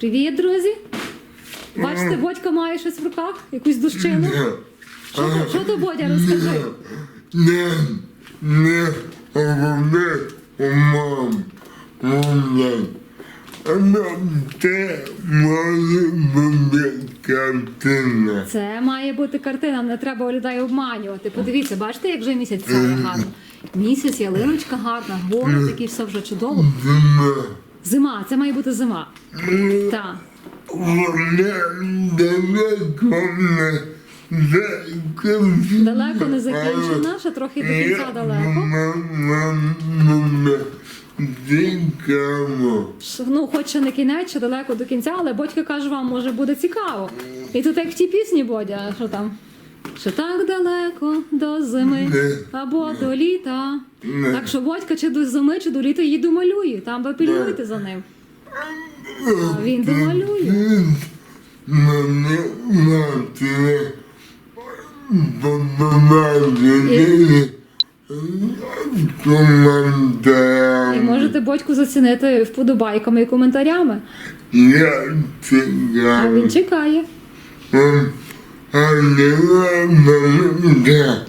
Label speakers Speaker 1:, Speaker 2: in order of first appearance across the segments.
Speaker 1: Привіт, друзі! Бачите, Бодька має щось в руках, якусь дощину. Що, то- що то Бодя, розкажи.
Speaker 2: Не, не головне мам. Головне. Це може бути картина.
Speaker 1: Це має бути картина, не треба людей обманювати. Подивіться, бачите, як вже місяць сяє гарно. Місяць, ялиночка гарна, гори такі, все вже чудово.
Speaker 2: Зима.
Speaker 1: Це має бути зима. Так.
Speaker 2: Далеко не закінчена.
Speaker 1: Ще трохи до кінця далеко. Ну, хоч не кінець, ще далеко до кінця, але Бодька каже, вам може буде цікаво. І тут як в тій пісні Бодя, що там? Що так далеко до зими або до літа. Так що Бодька чи до зими, чи до літа її домалює. Там ви пильнуйте за ним. А він домалює. І можете Бодьку зацінити вподобайками і коментарями. А він чекає.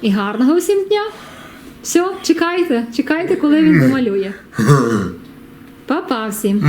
Speaker 1: І гарного всім дня. Все, чекайте, чекайте, коли він помалює. Па-па всім.